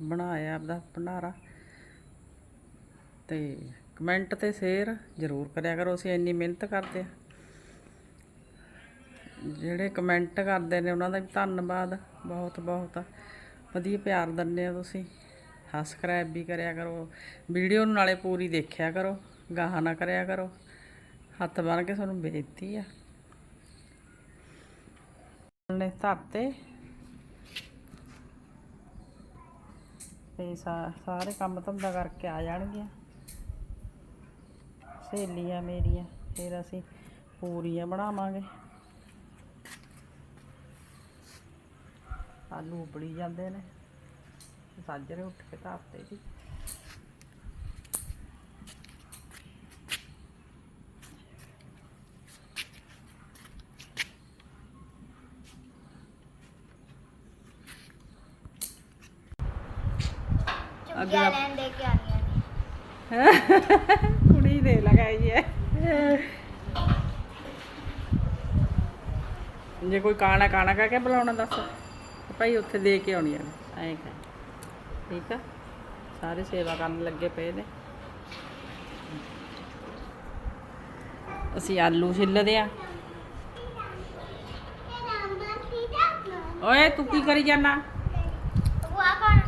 ਬਣਾਇਆ ਆਪਦਾ ਭੰਡਾਰਾ। ਤੇ ਕਮੈਂਟ ਤੇ ਸ਼ੇਅਰ ਜ਼ਰੂਰ ਕਰਿਆ ਕਰੋ, ਅਸੀਂ ਇੰਨੀ ਮਿਹਨਤ ਕਰਦੇ ਆ। ਜਿਹੜੇ ਕਮੈਂਟ ਕਰਦੇ ਨੇ, ਉਹਨਾਂ ਦਾ ਵੀ ਧੰਨਵਾਦ ਬਹੁਤ ਬਹੁਤ। ਵਧੀਆ ਪਿਆਰ ਦਿੰਦੇ ਆ ਤੁਸੀਂ। ਸਬਸਕ੍ਰਾਈਬ ਵੀ ਕਰਿਆ ਕਰੋ। ਵੀਡੀਓ ਨੂੰ ਨਾਲੇ ਪੂਰੀ ਦੇਖਿਆ ਕਰੋ। ਗਾਹਾਂ ਨਾ ਕਰਿਆ ਕਰੋ। ਹੱਥ ਬੰਨ ਕੇ ਤੁਹਾਨੂੰ ਬੇਨਤੀ ਆ। ਨੇ ਧਰਤੇ। ਤੇ ਸਾ- ਸਾਰੇ ਕੰਮ ਧੰਦਾ ਕਰਕੇ ਆ ਜਾਣਗੀਆਂ। ਸਹੇਲੀਆਂ ਮੇਰੀਆਂ, ਫਿਰ ਅਸੀਂ ਪੂਰੀਆਂ ਬਣਾਵਾਂਗੇ। ਆਲੂ ਉਬਲੀ ਜਾਂਦੇ ਨੇ। ਸਾਜਰੇ ਉੱਠ ਕੇ ਧਰਤੇ ਜੀ। ਚੁੱਕਿਆ ਲੈਣ ਦੇ ਕੇ ਆਣੀਆਂ ਕੁੜੀ ਦੇ ਲਗਾਈ ਹੈ। ਜੇ ਕੋਈ ਕਾਣਾ ਕਾਣਾ ਕਹਿ ਕੇ ਬੁਲਾਉਣਾ ਦੱਸ ਭਾਈ ਉੱਥੇ ਦੇ ਕੇ ਆਉਣੀਆਂ ਨੇ ਐਂ ਕਹਿ। ਠੀਕ ਆ? ਸਾਰੇ ਸੇਵਾ ਕਰਨ ਲੱਗੇ ਪਏ ਨੇ। ਅਸੀਂ ਆਲੂ ਛਿੱਲਦੇ ਆ। ਓਏ ਤੂੰ ਕੀ ਕਰੀ ਜਾਣਾ ਉਹ ਕੌਣ?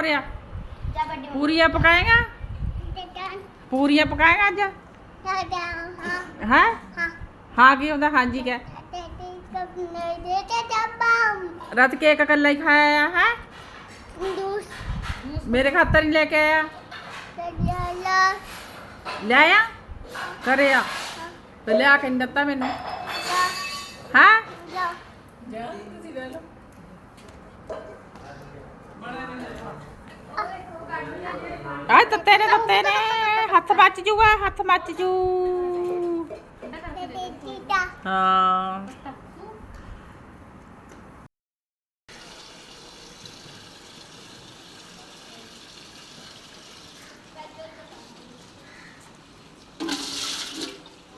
ਰਿਹਾ ਜਾ ਵੱਡੇ ਪੂਰੀਆਂ ਪਕਾਏਗਾ? ਪੂਰੀਆਂ ਪਕਾਏਗਾ ਅੱਜ? ਹਾਂ? ਹੈ ਕੀ ਹੁੰਦਾ? ਹਾਂਜੀ ਨਹੀਂ ਜੱਬਾਂ ਰਾਤ ਕੇਕ ਇਕੱਲਾ ਹੀ ਖਾਇਆ ਹੈ? ਮੇਰੇ ਖਾਤਰ ਹੀ ਲੈ ਕੇ ਆਇਆ। ਲੈ ਆ ਤੇ ਲਿਆ ਕੇ ਨੀ ਦਿੱਤਾ ਮੈਨੂੰ। ਜਾ। ਹੈ ਜਾ ਆਏ ਤੱਤੇ ਨੇ ਤੱਤੇ ਨੇ ਹੱਥ ਮੱਚ ਜੂਗਾ ਹੱਥ ਮੱਚ ਜੂ ਤੇ ਤੇ ਤੀਤਾ ਹਾਂ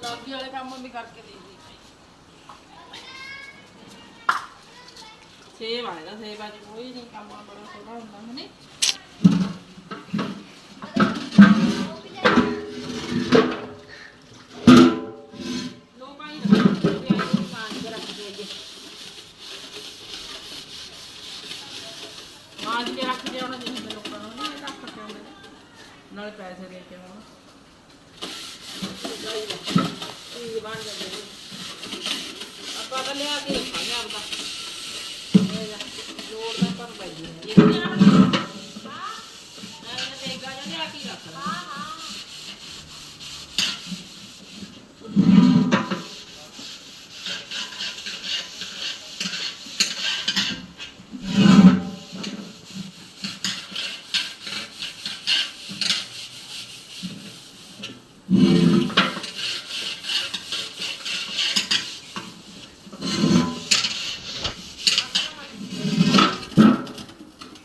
ਲਾਗੀ ਵਾਲੇ ਕੰਮ ਵੀ ਕਰਕੇ ਦੇ ਦੀ ਆਏਗਾ ਸੇਵ ਅੱਜ ਕੋਈ ਨਹੀਂ ਕੰਮ ਬੜਾ ਥੋੜਾ ਹੁੰਦਾ ਹੈ ਨਹੀਂ ਕੇ ਰੱਖਦੇ ਅੱਗੇ ਉਹਨਾਂ ਜਿਹੇ ਲੋਕਾਂ ਨੂੰ, ਨਹੀਂ ਰੱਖ ਕੇ ਆਉਂਦੇ ਨੇ। ਨਾਲੇ ਪੈਸੇ ਦੇ ਕੇ ਆਉਣਾ। ਇਹ ਬਣ ਜਾਂਦੇ ਆਪਾਂ ਤਾਂ ਲਿਆ ਕੇ ਰੱਖਾਂਗੇ ਆਪਦਾ। ਲੋੜ ਦਾ ਪਰ ਹੈ ਇਹ ਨਹੀਂ ਆਪਣੀ ਮੈਂ ਤੇਗਾ ਜਾਂ ਲਿਆ ਕੇ ਰੱਖ ਲਾ ਹਾਂ ਹਾਂ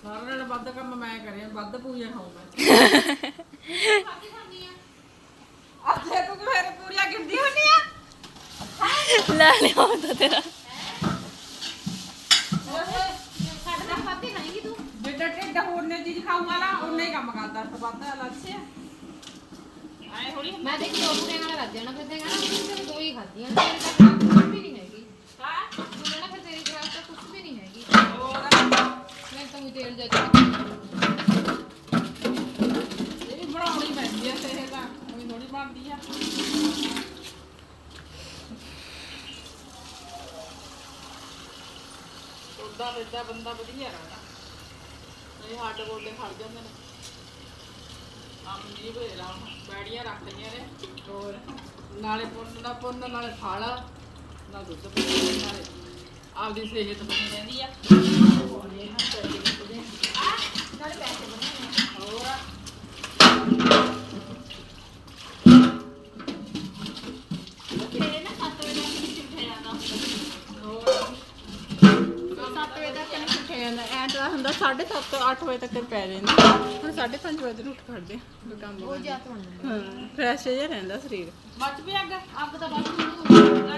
ਸਾਰਿਆਂ ਨਾਲੋਂ ਵੱਧ ਕੰਮ ਮੈਂ ਕਰਿਆ ਵੱਧ ਪੂਰੀਆਂ ਖਾਊਂਗਾ ਅੱਛਾ ਤੂੰ ਮੇਰੇ ਪੂਰੀਆਂ ਗਿਣਦੀ ਹੁੰਦੀ ਆ ਲੈ ਲਿਆ ਤਾਂ ਤੇਰਾ ਜਿੱਦਾਂ ਢਿੱਡ ਹੋਰਨੇ ਚੀਜ਼ ਖਾਊਗਾ ਨਾ ਉਨਾ ਹੀ ਕੰਮ ਕਰਦਾ ਫਿਰ ਵੱਧ ਲੱਛੇ ਆਏ ਹੋਲੀ ਮੈਂ ਤੇ ਦੋ ਪੂਰੇ ਨਾਲ ਰੱਜ ਜਾਣਾ ਫਿਰ ਤੇ ਕਹਣਾ ਤੇ ਦੋ ਹੀ ਖਾਧੀਆਂ ਤੇਰੇ ਤਾਂ ਕੁਝ ਵੀ ਨਹੀਂ ਹੈਗੀ ਹਾਂ ਤੂੰ ਕਹਿਣਾ ਫਿਰ ਤੇਰੀ ਖਰਾਬ ਤਾਂ ਕੁਝ ਵੀ ਨਹੀਂ ਹੈਗੀ ਹੋਰ ਮੈਂ ਤਾਂ ਵੀ ਤੇਲ ਜਾ ਇਹ ਵੀ ਬਣਾਉਣੀ ਪੈਂਦੀ ਆ ਤੇ ਤਾਂ ਉਹ ਥੋੜੀ ਬਣਦੀ ਆ ਉਦਾਂ ਬਿੱਦਾ ਵਧੀਆ ਰਹਿੰਦਾ। ਇਹ ਹੱਡ ਗੋਡੇ ਖੜ ਜਾਂਦੇ ਨੇ। ਆਮ ਜੀ ਭੇਜ ਲਾ ਬੈੜੀਆਂ ਰੱਖ ਲਈਆਂ ਨੇ। ਹੋਰ ਨਾਲੇ ਪੁੰਨ ਦਾ ਪੁੰਨ ਨਾਲੇ ਫਲ ਨਾਲ ਦੁੱਧ ਪੀਂਦੇ ਨਾਲੇ ਆਪਦੀ ਸਿਹਤ ਬਣੀ ਰਹਿੰਦੀ ਆ। ਹੋਰ ਸੱਤ ਜਾਂਦਾ ਐਂ ਤਾਂ ਹੁੰਦਾ 7:30 ਤੋਂ 8 ਵਜੇ ਤੱਕ ਪੈ ਜਾਂਦਾ ਹੁਣ 5:30 ਵਜੇ ਨੂੰ ਉੱਠ ਖੜਦੇ ਆ ਕੰਮ ਬਹੁਤ ਜ਼ਿਆਦਾ ਹਾਂ ਫਰੈਸ਼ ਜਿਹਾ ਰਹਿੰਦਾ ਸਰੀਰ। ਮੱਚ ਵੀ ਅੱਗ ਅੱਗ ਤਾਂ ਬਸ ਮੈਨੂੰ ਨਾ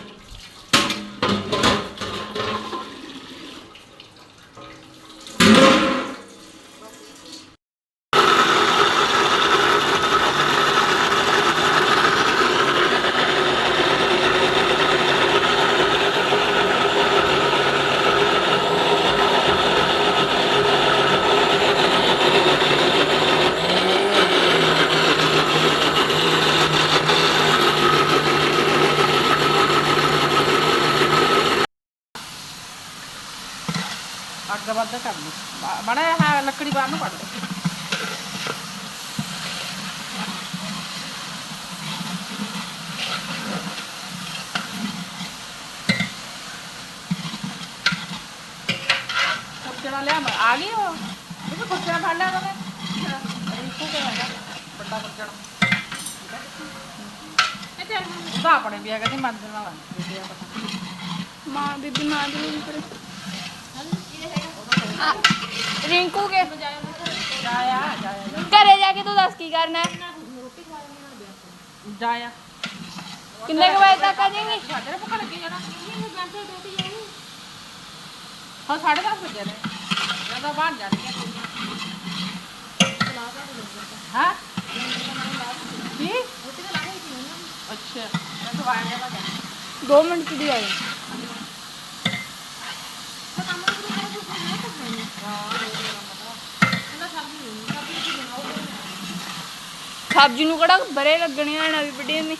ਕੁੱਤਣਾ ਲਿਆ ਆ ਗਈ ਉਹ? ਇਹ ਕੁੱਤਣਾ ਫੜ ਲਿਆ ਉਹਨੇ ਰਿੰਕੂ ਕੇ ਹੈਗਾ ਵੱਡਾ ਕੁੱਤਣਾ ਇਹ ਤੇ ਉਹਦਾ ਆਪਣੇ ਵੀ ਹੈਗਾ ਨਹੀਂ ਮੰਨ ਦੇਣਾ ਵਾ ਬੇਟੇ ਆ ਪਤਾ ਮਾਂ ਬੀਬੀ ਮਾਂ ਦੀ ਨਹੀਂ ਪਰ। ਆ, ਰਿੰਕੂ ਕੇ? ਜਾਇਆ ਜਾਇਆ। ਘਰੇ ਜਾ ਕੇ ਤੂੰ ਦੱਸ ਕੀ ਕਰਨਾ? ਹੈ? ਜਾਇਆ। ਕਿੰਨੇ ਕੁ ਵਜੇ ਤੱਕ ਆ ਜਾਏਂਗੀ? ਸਾਡੇ ਭੁੱਖ ਲੱਗੀ ਜਾਣਾ। ਹਾਂ ਸਾਢੇ ਦਸ ਵਜੇ ਨੇ ਜਦੋਂ ਬਣ ਜਾਣਗੀਆਂ ਹਾਂ? ਕੀ? ਅੱਛਾ। ਮੈਂ ਤਾਂ ਵਾਇਆ ਜਾ 2 ਮਿੰਟ ਚ ਦੀ ਆਏ ਸਬਜ਼ੀ ਨੂੰ ਕਿਹੜਾ ਬਰੇ ਲੱਗਣੇ ਆ ਨਵੀਂ ਵੱਡੀ ਨੇ।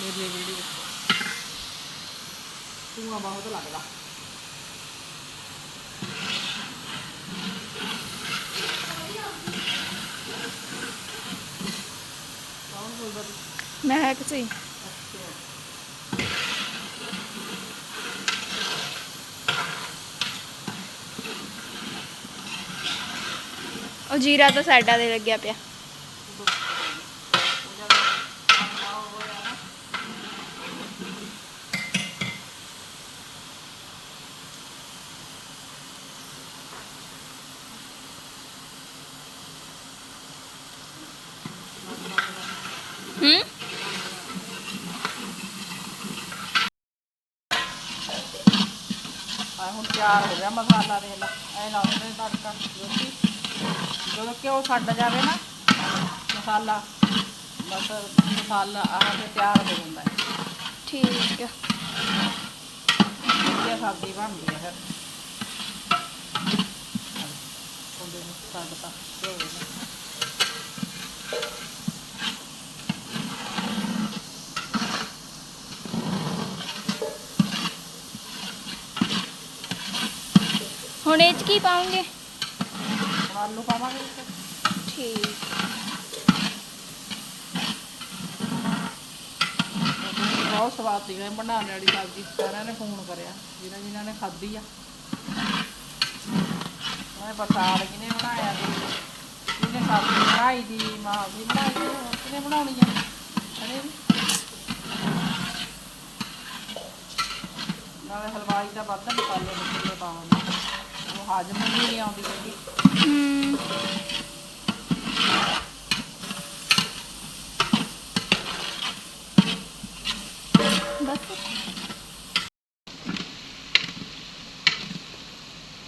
ਮੇਰੀ ਇਹ ਵੀਡੀਓ ਤੂੰ ਬਹੁਤ ਲੱਗਦਾ ਕੌਣ ਬੋਲਦਾ ਤੂੰ? ਮੈਂ ਕਿ ਉਹ ਜੀਰਾ ਤਾਂ ਸਾਈਡਾਂ ਦੇ ਲੱਗਿਆ ਪਿਆ ਹੂੰ ਆ ਹੁਣ ਤਿਆਰ ਹੋ ਗਿਆ ਮਸਾਲਾ ਦੇ ਲੈ। ਐ ਲਾਉਂਦੇ ਤੜਕਾ ਰੋਟੀ। ਜਦੋਂ ਘਿਓ ਛੱਡ ਜਾਵੇ ਨਾ ਮਸਾਲਾ ਬਸ ਮਸਾਲਾ ਆਹ ਤੇ ਤਿਆਰ ਹੋ ਜਾਂਦਾ ਹੈ। ਠੀਕ ਆ। ਵਧੀਆ ਸਬਜ਼ੀ ਬਣਦੀ ਹੈ ਫਿਰ। ਉਹਦੇ ਨੂੰ ਛੱਡਤਾ ਘਿਓ ਨੂੰ ਹੁਣ ਇਹ ਚ ਕੀ ਪਾਉਂਗੇ ਹੁਣ ਆਲੂ ਪਾਵਾਂਗੇ ਠੀਕ। ਬਹੁਤ ਸਵਾਦ ਸੀ ਮੈਂ ਬਣਾਉਣ ਵਾਲੀ ਸਬਜ਼ੀ ਸਾਰਿਆਂ ਨੇ ਫੋਨ ਕਰਿਆ ਜਿਹਨਾਂ ਜਿਨ੍ਹਾਂ ਨੇ ਖਾਧੀ ਆ। ਮੈਂ ਪ੍ਰਸਾਦ ਕਿਨੇ ਬਣਾਇਆ ਸੀ? ਕਿਨੇ ਸਬਜ਼ੀ ਬਣਾਈ ਦੀ ਮਾਂ ਵੀ ਬਣਾਈ ਦੀ ਹੋਰ ਕਿਨੇ ਬਣਾਉਣੀ ਆ? ਵੀ ਨਾਲੇ ਹਲਵਾਈ ਦਾ ਵੱਧ ਮਸਾਲੇ ਮਸਾਲੇ ਉਹ ਹਾਜ਼ਮ ਵੀ ਨਹੀਂ ਆਉਂਦੀ ਹੈਗੀ। ਹੂੰ ਬਸ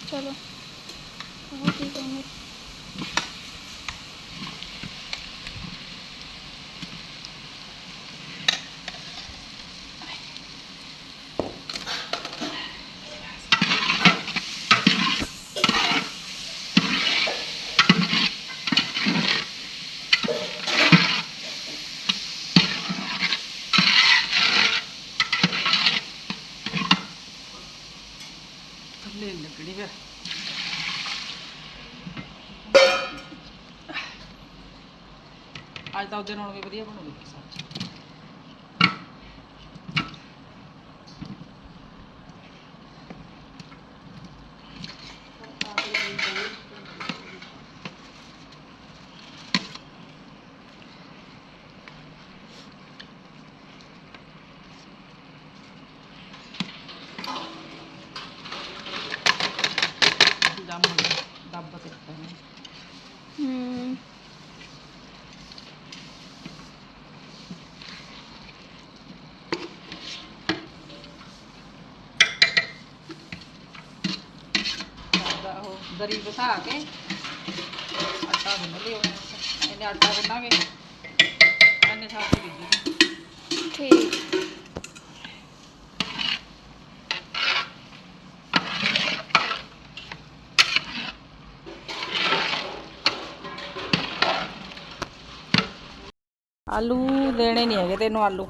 ਚਲੋ ਉਹ ਠੀਕ ਹੈ ਥੱਲੇ ਲੱਗਣੀ ਫਿਰ ਅੱਜ ਨਾਲੋਂ ਵੀ ਵਧੀਆ ਬਣੂਗੀ ਸਬਜ਼ੀ। ਤਰੀ ਬਸਾ ਕੇ ਆਟਾ ਗੁੰਨ ਲਿਓ। ਇਹਨੇ ਆਟਾ ਗੁੰਨਾਂਗੇ। ਇਹਨੇ ਸਾਥੀ ਬੀਜੀ ਠੀਕ। ਆਲੂ ਦੇਣੇ ਨਹੀਂ ਹੈਗੇ ਤੈਨੂੰ ਆਲੂ।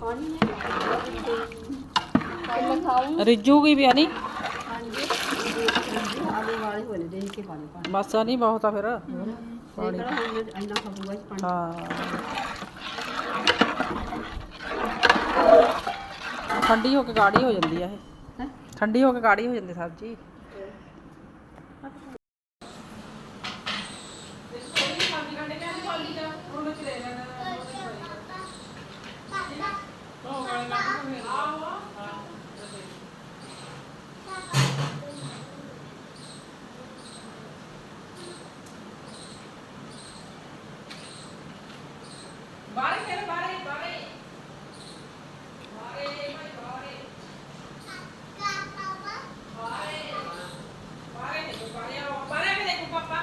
ਰਿਜੂਗੀ ਵੀ ਆ ਨਹੀਂ ਬਸ ਆ ਨਹੀਂ ਬਹੁਤ ਆ ਫਿਰ। ਪਾਣੀ। ਹਾਂ। ਠੰਡੀ ਹੋ ਕੇ ਗਾੜੀ ਹੋ ਜਾਂਦੀ ਆ ਇਹ। ਠੰਡੀ ਹੋ ਕੇ ਗਾੜੀ ਹੋ ਜਾਂਦੀ ਸਬਜ਼ੀ ਬਾਰੇ ਤੇਰੇ ਬਾਰੇ ਬਾਰੇ ਬਾਰੇ ਬਾਰੇ ਬਾਰੇ ਦੇਖੋ ਬਾਰੇ ਆਓ ਬਾਰੇ ਵੀ ਦੇਖੋ ਪਾਪਾ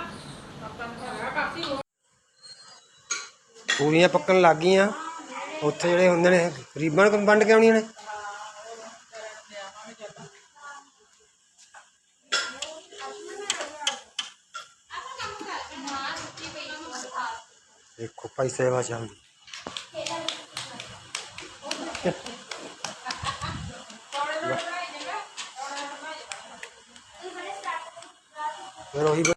ਪਾਪਾ ਨੂੰ ਘਰ ਕਾਸੀ ਹੋ ਪੂਰੀਆਂ ਪੱਕਣ ਲੱਗ ਗਈਆਂ। ਉੱਥੇ ਜਿਹੜੇ ਹੁੰਦੇ ਨੇ ਰੀਬਨ ਵੰਡ ਕੇ ਆਉਣੀਆਂ ਨੇ। ਦੇਖੋ ਭਾਈ ਸੇਵਾ ਚੱਲਦੀ। ਫਿਰ ਉਹੀ